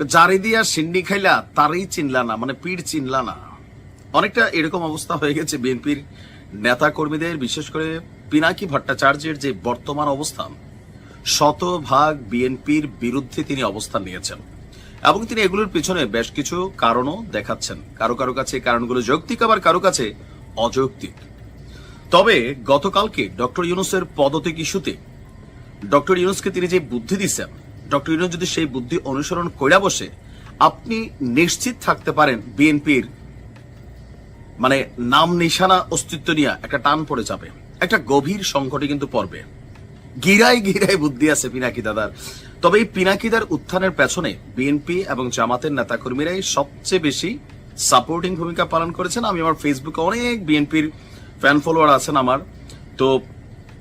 জারি দিয়া সিন্নি খাইলা তারই চিনলা না মানে পিঠ চিনলা না। অনেকটা এরকম অবস্থা হয়ে গেছে বিএনপির নেতা কর্মীদের বিশেষ করে পিনাকি ভট্টাচার্যের যে বর্তমান অবস্থান। শতভাগ বিএনপির বিরুদ্ধে তিনি অবস্থান নিয়েছেন। এবং তিনি এগুলোর পিছনে বেশ কিছু কারণও দেখাচ্ছেন। কারও কারও কাছে কারণগুলো যৌক্তিক, আবার কারও কাছে অযৌক্তিক। তবে গতকালকে ডক্টর ইউনুসের পদত্যাগ ইস্যুতে ডক্টর ইউনুসকে তিনি যে বুদ্ধি দিচ্ছেন ডক্টর ইউনুস যদি সেই বুদ্ধি অনুসরণ কইরা বসে, আপনি নিশ্চিত থাকতে পারেন বিএনপির মানে নাম নিশানা অস্তিত্ব নিয়ে একটা টান পড়ে যাবে। একটা গভীর সংকটে কিন্তু পড়বে। গিরাই গিরাই বুদ্ধি আছে পিনাকি দাদার। তবে এই পিনাকিদার উত্থানের পেছনে বিএনপি এবং জামাতের নেতাকর্মীরাই সবচেয়ে বেশি সাপোর্টিং ভূমিকা পালন করেছেন। আমি আমার ফেসবুকে অনেক বিএনপির ফ্যান ফলোয়ার আছেন আমার। তো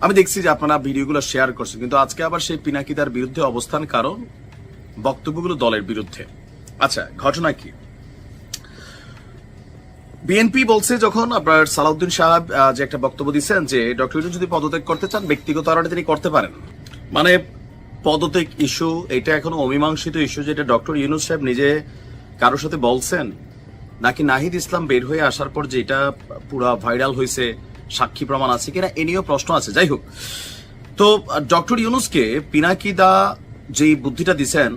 আমি দেখছি যে আপনারা ভিডিওগুলো শেয়ার করছেন, কিন্তু আজকে আবার সেই পিনাকি পিনাকিদার বিরুদ্ধে অবস্থান কারণ বক্তব্যগুলো দলের বিরুদ্ধে। আচ্ছা ঘটনা কি? বিএনপি বলছে যখন আপনার সালাউদ্দিন সাহেব যে একটা বক্তব্য দিচ্ছেন যে ডক্টর যদি পদত্যাগ করতে চান, ব্যক্তিগত কারণে তিনি করতে পারেন। মানে পদত্যাগ ইস্যু, এটা এখনও অমীমাংসিত ইস্যু যেটা ডক্টর ইউনুস সাহেব নিজে কারোর সাথে বলছেন, নাকি নাহিদ ইসলাম বের হয়ে আসার পর যেটা পুরা ভাইরাল হয়েছে সাক্ষী প্রমাণ আছে কিনা, এ নিয়েও প্রশ্ন আছে। যাই হোক, তো, ডক্টর ইউনুসকে পিনাকিদা যেই বুদ্ধিটা দিছেন,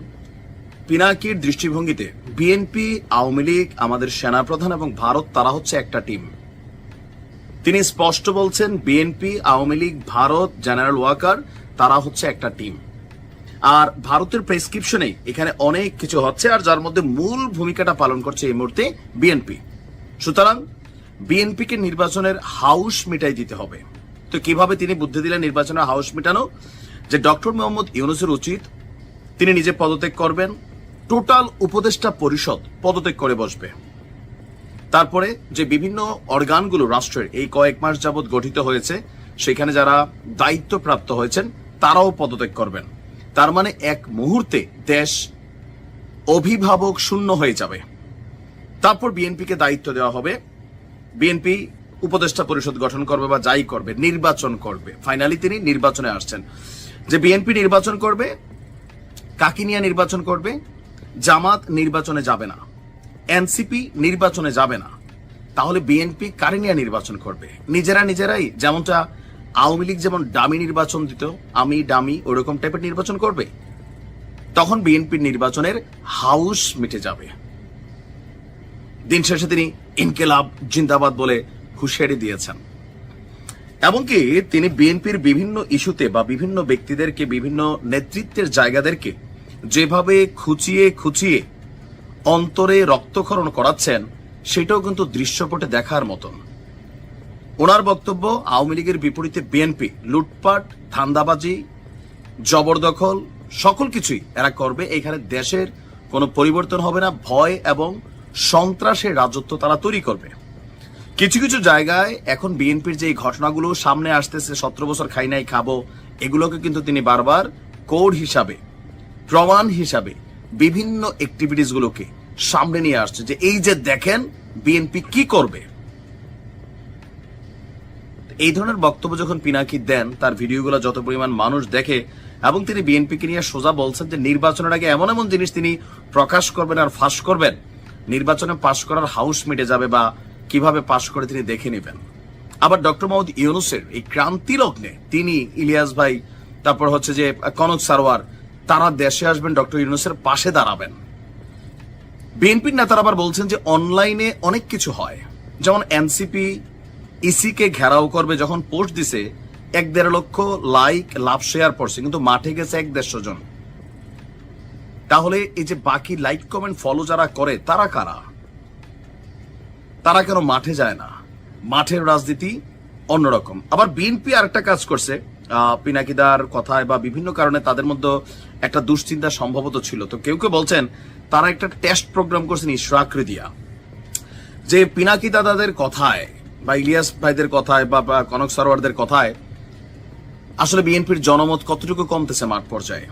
পিনাকির দৃষ্টিভঙ্গিতে বিএনপি, আওয়ামী লীগ, আমাদের সেনাপ্রধান এবং ভারত, তারা হচ্ছে একটা টিম। তিনি স্পষ্ট বলছেন, বিএনপি, আওয়ামী লীগ, ভারত, জেনারেল ওয়াকার, তারা হচ্ছে একটা টিম। আর ভারতের প্রেসক্রিপশনে এখানে অনেক কিছু হচ্ছে, আর যার মধ্যে মূল ভূমিকাটা পালন করছে এই মুহূর্তে বিএনপি। সুতরাং বিএনপিকে নির্বাচনের হাউস মিটাই দিতে হবে। তো কীভাবে তিনি বুদ্ধি দিলেন নির্বাচনের হাউস মিটানো? যে ডক্টর মোহাম্মদ ইউনুসের উচিত, তিনি নিজে পদত্যাগ করবেন, টোটাল উপদেষ্টা পরিষদ পদত্যাগ করে বসবে। তারপরে যে বিভিন্ন অর্গানগুলো রাষ্ট্রের এই কয়েক মাস যাবৎ গঠিত হয়েছে, সেখানে যারা দায়িত্বপ্রাপ্ত হয়েছেন, তারাও পদত্যাগ করবেন। তার মানে এক মুহূর্তে দেশ অভিভাবক শূন্য হয়ে যাবে। তারপর বিএনপিকে দায়িত্ব দেওয়া হবে বিএনপি উপদেষ্টা পরিষদ গঠন করবে বা যাই করবে, নির্বাচন করবে। ফাইনালি তিনি নির্বাচনে আসছেন। যে বিএনপি নির্বাচন করবে কাকিনিয়া নির্বাচন করবে? জামাত নির্বাচনে যাবে না। এনসিপি নির্বাচনে যাবে না। তাহলে বিএনপি কারিনিয়া নির্বাচন করবে? নিজেরা নিজেরাই, যেমনটা আওয়ামী লীগ যেমন ডামি নির্বাচন দিত, আমি ডামি ওরকম টাইপের নির্বাচন করবে। তখন বিএনপির নির্বাচনের হাউস মিটে যাবে। দিন শেষে তিনি ইনকেলাব জিন্দাবাদ বলে হুঁশিয়ারি দিয়েছেন। এমনকি তিনি বিএনপির বিভিন্ন ইস্যুতে বা বিভিন্ন ব্যক্তিদেরকে, বিভিন্ন নেতৃত্বের জায়গাদেরকে যেভাবে খুচিয়ে খুচিয়ে অন্তরে রক্তক্ষরণ করাচ্ছেন, সেটাও কিন্তু দৃশ্যপটে দেখার মতন। ওনার বক্তব্য, আওয়ামী লীগের বিপরীতে বিএনপি, লুটপাট, ধান্দাবাজি, জবরদখল, সকল কিছুই এরা করবে। এখানে দেশের কোনো পরিবর্তন হবে না। ভয় এবং সন্ত্রাসের রাজত্ব তারা তৈরি করবে। কিছু কিছু জায়গায় এখন বিএনপির যে ঘটনাগুলো সামনে আসতেছে, সতেরো বছর খাই নাই খাব, এগুলোকে কিন্তু তিনি বারবার কোড হিসাবে, প্রমাণ হিসাবে বিভিন্ন অ্যাক্টিভিটিস গুলোকে সামনে নিয়ে আসছে যে এই যে দেখেন বিএনপি কি করবে। এই ধরনের বক্তব্য যখন পিনাকি দেন, তার ভিডিওগুলো যত পরিমাণ মানুষ দেখে এবং তিনি বিএনপিকে নিয়ে সোজা বলছেন যে নির্বাচনের আগে এমন এমন জিনিস তিনি প্রকাশ করবেন আর ফাঁস করবেন নির্বাচনে পাশ করার হাউস মিটে যাবে বা কীভাবে পাশ করে তিনি দেখে নেবেন। আবার ডক্টর মোহাম্মদ ইউনুসের এই ক্রান্তি লগ্নে তিনি, ইলিয়াস ভাই, তারপর হচ্ছে যে কনক সারোয়ার, তারা দেশে আসবেন, ডক্টর ইউনুসের পাশে দাঁড়াবেন। বিএনপির নেতারা আবার বলছেন যে অনলাইনে অনেক কিছু হয়। যেমন এনসিপি, ইসিকে ঘেরাও করবে যখন পোস্ট দিছে, এক দেড় লক্ষ লাইক, লাভ, শেয়ার পড়ছে কিন্তু মাঠে গেছে এক দেড়শো জন। তাহলে এই যে বাকি লাইক কমেন্ট ফলো যারা করে, তারা কারা? তারা কেন মাঠে যায় না? মাঠের রাজনীতি অন্যরকম। আবার বিএনপি আরেকটা কাজ করছে। পিনাকিদার কথায় বা বিভিন্ন কারণে তাদের মধ্যে একটা দুশ্চিন্তা সম্ভবত ছিল। তো কেউ কেউ বলছেন, তারা একটা টেস্ট প্রোগ্রাম করছেন ইশরাকৃ যে পিনাকি দাদাদের কথায় বা ইলিয়াস ভাইদের কথায় বা কনক সরোয়ারদের কথায়, আসলে বিএনপির জনমত কতটুকু কমতেছে মাঠ পর্যায়ে?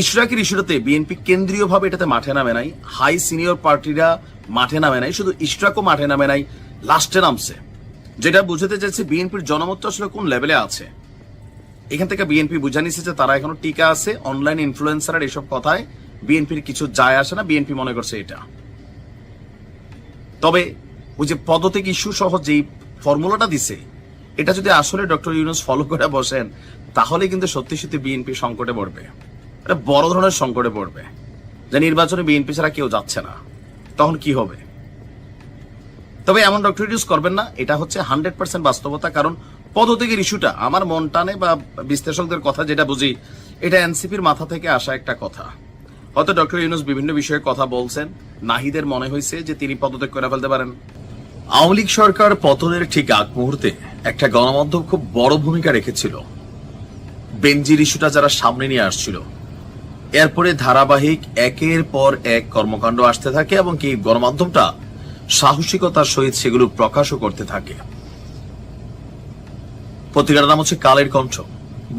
ইশরাকের ইস্যুটাতে বিএনপি কেন্দ্রীয়ভাবে এটাতে মাঠে নামে নাই, হাই সিনিয়র পার্টিরা মাঠে নামে নাই, শুধু ইশরাকও মাঠে নামে নাই, লাস্টে নামছে। যেটা বুঝাতে চাইছে বিএনপির জনমতটা আসলে কোন লেভেলে আছে। এখান থেকে বিএনপি বুঝা নিছে যে তারা এখনও টিকা আছে, অনলাইন ইনফ্লুয়েন্সার এসব কথায় বিএনপির কিছু যায় আসে না, বিএনপি মনে করছে এটা। তবে ওই যে পদত্যাগ ইস্যু সহ যেই ফর্মুলাটা দিছে, এটা যদি আসলে ডক্টর ইউনুস ফলো করে বসেন, তাহলে কিন্তু সত্যি সত্যি বিএনপি সংকটে পড়বে। এটা বড় ধরনের সংকটে পড়বে। যে নির্বাচনে বিএনপি ছাড়া কেউ যাচ্ছে না। তখন কি হবে? তবে এমন ডক্টর ইউজ করবেন না, এটা হচ্ছে হান্ড্রেড পার্সেন্ট বাস্তবতা, কারণ পদত্যাগের ইস্যুটা আমার মন টানে বা বিশ্লেষকদের কথা যেটা বুঝি, এটা এনসিপির মাথা থেকে আসা একটা কথা। হয়তো ডক্টর ইউনুস বিভিন্ন বিষয়ে কথা বলছেন, নাহিদের মনে হয়েছে যে তিনি পদত্যাগ করে ফেলতে পারেন। আওয়ামী লীগ সরকার পতনের ঠিক আগ মুহূর্তে একটা গণমাধ্যম খুব বড় ভূমিকা রেখেছিল। বেঞ্জির ইস্যুটা যারা সামনে নিয়ে আসছিল এরপরে ধারাবাহিক একের পর এক কর্মকাণ্ড আসতে থাকে এবং কি গণমাধ্যমটা সাহসিকতার সহিত সেগুলো প্রকাশও করতে থাকে। পত্রিকার নাম হচ্ছে কালের কণ্ঠ।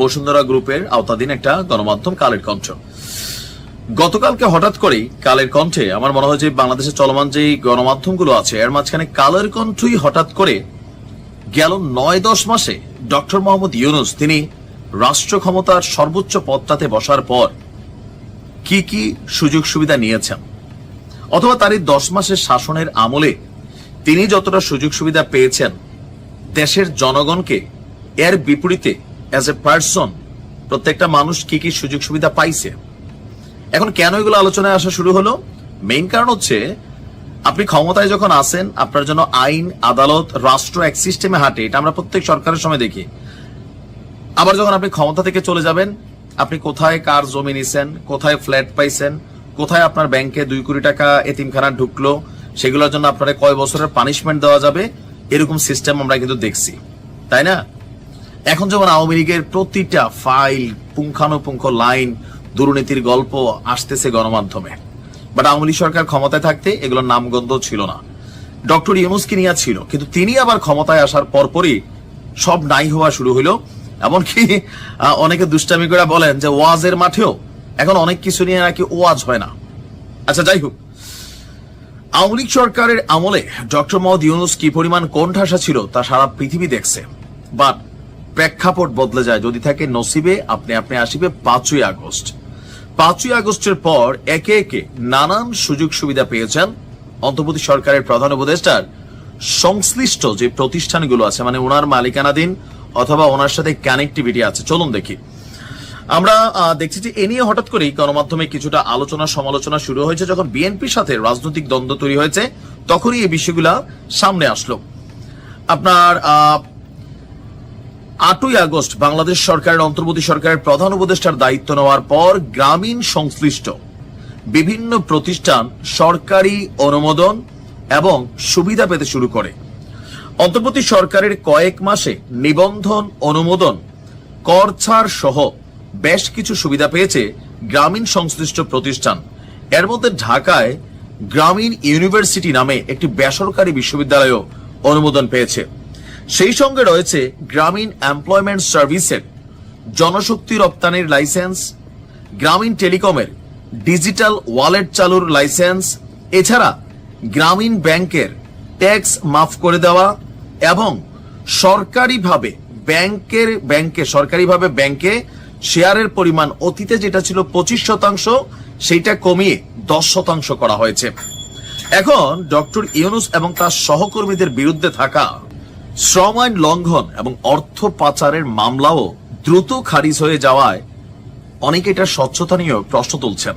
বসুন্ধরা গ্রুপের আওতাধীন একটা গণমাধ্যম, কালের কণ্ঠ। গতকালকে হঠাৎ করেই কালের কণ্ঠে আমার মনে হয় যে বাংলাদেশে চলমান যে গণমাধ্যমগুলো আছে, এর মাঝখানে কালের কণ্ঠই হঠাৎ করে গেল নয় দশ মাসে ডক্টর মোহাম্মদ ইউনুস, তিনি রাষ্ট্র ক্ষমতার সর্বোচ্চ পদটাতে বসার পর কি কি সুযোগ সুবিধা নিয়েছেন? অথবা তার এই দশ মাসের শাসনের আমলে তিনি যতটা সুযোগ সুবিধা পেয়েছেন, দেশের জনগণকে এর বিপরীতে অ্যাজ এ পার্সন প্রত্যেকটা মানুষ কি কি সুযোগ সুবিধা পাইছে? এখন কেন এগুলো আলোচনায় আসা শুরু হলো? মেইন কারণ হচ্ছে, আপনি ক্ষমতায় যখন আসেন আপনার জন্য আইন, আদালত, রাষ্ট্র এক সিস্টেমে হাঁটে, এটা আমরা প্রত্যেক সরকারের সময় দেখি। আবার যখন আপনি ক্ষমতা থেকে চলে যাবেন আপনি কোথায় কার জমি নিছেন, কোথায় ফ্ল্যাট পাইছেন, কোথায় আপনার ব্যাংকে দুই কোটি টাকা এতিমখানা ঢুকলো, সেগুলোর জন্য আপনারা কয় বছরের পানিশমেন্ট দেওয়া যাবে, এরকম সিস্টেম আমরা কিন্তু দেখছি। তাই না? এখন যেমন আওয়ামী লীগের প্রতিটা ফাইল পুঙ্খানুপুঙ্খ লাইন দুর্নীতির গল্প আসতেছে গণমাধ্যমে। বাট আওয়ামী লীগ সরকার ক্ষমতায় থাকতে এগুলোর নামগন্ধ ছিল না। ডক্টর ইউনুসকে নিয়ে ছিল? কিন্তু তিনি আবার ক্ষমতায় আসার পরপরই সব নাই হওয়া শুরু হইল। এমনকি অনেকে দুষ্টামি করে বলেন যে ওয়াজের মাঠেও এখন অনেক কিছু নিয়ে নাকি ওয়াজ হয় না। আচ্ছা যাই হোক। আওয়ামী লীগ সরকারের আমলে ডক্টর মোহাম্মদ ইউনুস কি পরিমাণ কোণঠাসা ছিল তা সারা পৃথিবী দেখছে। বাট প্রেক্ষাপট বদলে যায়। যদি থাকে নসিবে, আপনি আপনি আসিবে পাঁচই আগস্ট। পাঁচই আগস্টের পর একে একে নানান সুযোগ সুবিধা পেয়েছেন অন্তর্বর্তী সরকারের প্রধান উপদেষ্টার সংশ্লিষ্ট যে প্রতিষ্ঠানগুলো আছে মানে ওনার মালিকানাধীন অথবা ওনার সাথে কানেক্টিভিটি আছে। চলুন দেখি। আমরা দেখছি যে এ নিয়ে হঠাৎ করেই গণমাধ্যমে কিছুটা আলোচনা সমালোচনা শুরু হয়েছে। যখন বিএনপির সাথে রাজনৈতিক দ্বন্দ্ব তৈরি হয়েছে, তখনই এই বিষয়গুলা সামনে আসলো। আপনার আটই আগস্ট বাংলাদেশ সরকারের, অন্তর্বর্তী সরকারের প্রধান উপদেষ্টার দায়িত্ব নেওয়ার পর গ্রামীণ সংশ্লিষ্ট বিভিন্ন প্রতিষ্ঠান সরকারি অনুমোদন এবং সুবিধা পেতে শুরু করে। অন্তর্বর্তী সরকারের কয়েক মাসে নিবন্ধন, অনুমোদন, কর ছাড় সহ বেশ কিছু সুবিধা পেয়েছে গ্রামীণ সংশ্লিষ্ট প্রতিষ্ঠান। এর মধ্যে ঢাকায় গ্রামীণ ইউনিভার্সিটি নামে একটি বেসরকারি বিশ্ববিদ্যালয়ও অনুমোদন পেয়েছে। সেই সঙ্গে রয়েছে গ্রামীণ এমপ্লয়মেন্ট সার্ভিসের জনশক্তি রপ্তানির লাইসেন্স, গ্রামীণ টেলিকমের ডিজিটাল ওয়ালেট চালুর লাইসেন্স, এছাড়া গ্রামীণ ব্যাংকের ট্যাক্স মাফ করে দেওয়া এবং সরকারিভাবে ব্যাংকের, ব্যাংকে, সরকারিভাবে ব্যাংকে শেয়ারের পরিমাণ অতীতে যেটা ছিল পঁচিশ শতাংশ, সেইটা কমিয়ে দশ শতাংশ করা হয়েছে। এখন ডক্টর ইউনুস এবং তার সহকর্মীদের বিরুদ্ধে থাকা শ্রম আইন লঙ্ঘন এবং অর্থ পাচারের মামলাও দ্রুত খারিজ হয়ে যাওয়ায় অনেকে এটা স্বচ্ছতা নিয়েও প্রশ্ন তুলছেন।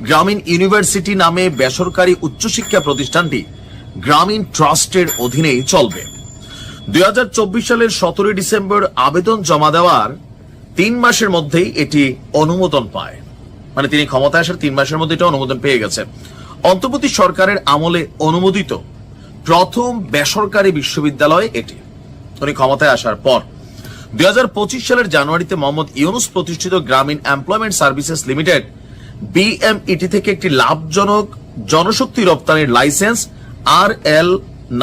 গ্রামীণ ইউনিভার্সিটি নামে বেসরকারি উচ্চশিক্ষা প্রতিষ্ঠানটি গ্রামীণ ট্রাস্টের অধীনেই চলবে। দুই হাজার চব্বিশ সালের সতেরোই ডিসেম্বর আবেদন জমা দেওয়ার তিন মাসের মধ্যেই এটি অনুমোদন পায়। মানে তিনি ক্ষমতায় আসার তিন মাসের মধ্যে এটা অনুমোদন পেয়ে গেছে। অন্তর্বর্তী সরকারের আমলে অনুমোদিত প্রথম বেসরকারি বিশ্ববিদ্যালয় এটি। উনি ক্ষমতায় আসার পর। দুই হাজার পঁচিশ সালের জানুয়ারিতে মোহাম্মদ ইউনুস প্রতিষ্ঠিত গ্রামীণ এমপ্লয়মেন্ট সার্ভিসেস লিমিটেড, বিএমইটি থেকে একটি লাভজনক জনশক্তি রপ্তানির licence R L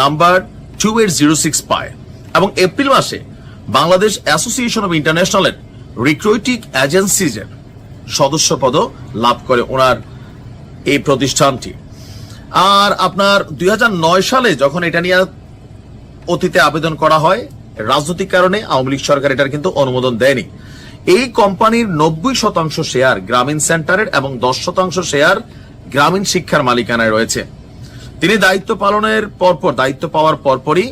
number two eight zero six পায় এবং এপ্রিল মাসে বাংলাদেশ অ্যাসোসিয়েশন অব ইন্টারন্যাশনালের রিক্রুইটিং এজেন্সিজের সদস্য পদ লাভ করে ওনার এই প্রতিষ্ঠানটি। আর আপনার দুই হাজার নয় সালে যখন এটা নিয়ে অতীতে আবেদন করা হয়, রাজনৈতিক কারণে আওয়ামী লীগ সরকার এটার কিন্তু অনুমোদন দেয়নি। এই কোম্পানির নব্বই শতাংশ শেয়ার গ্রামীণ সেন্টারের এবং দশ শতাংশ শেয়ার গ্রামীণ শিক্ষার মালিকানায় রয়েছে। তিনি দায়িত্ব পালনের পরপর, দায়িত্ব পাওয়ার পরপরই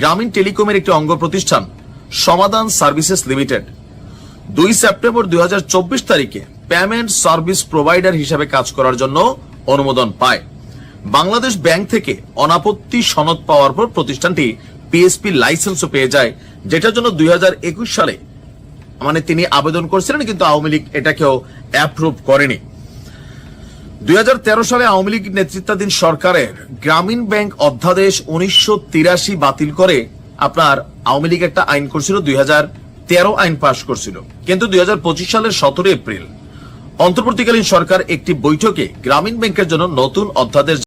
গ্রামীণ টেলিকমের একটি অঙ্গ প্রতিষ্ঠান, সমাধান সার্ভিসেস লিমিটেড। দুই সেপ্টেম্বর দুই হাজার চব্বিশ তারিখে পেমেন্ট সার্ভিস প্রোভাইডার হিসেবে কাজ করার জন্য অনুমোদন পায়। বাংলাদেশ ব্যাংক থেকে অনাপত্তি সনদ পাওয়ার পর প্রতিষ্ঠানটি পিএসপি লাইসেন্সও পেয়ে যায়, যেটার জন্য দুই হাজার একুশ সালে মানে তিনি আবেদন করেছিলেন, কিন্তু আওয়ামী লীগ এটাকেও অ্যাপ্রুভ করেনি। দুই সালে আওয়ামী লীগ নেতৃত্বাধীন সরকারের গ্রামীণ ব্যাংক অধ্যাদেশ উনিশশো বাতিল করে আপনার আওয়ামী লীগ একটা আইন করছিল, দুই হাজার তেরো আইন পাশ করছিল। কিন্তু দুই হাজার পঁচিশ সালের সতেরো এপ্রিল অন্তর্বর্তীকালীন সরকার একটি বৈঠকে গ্রামীণ ব্যাংকের জন্য নতুন অধ্যাদেশ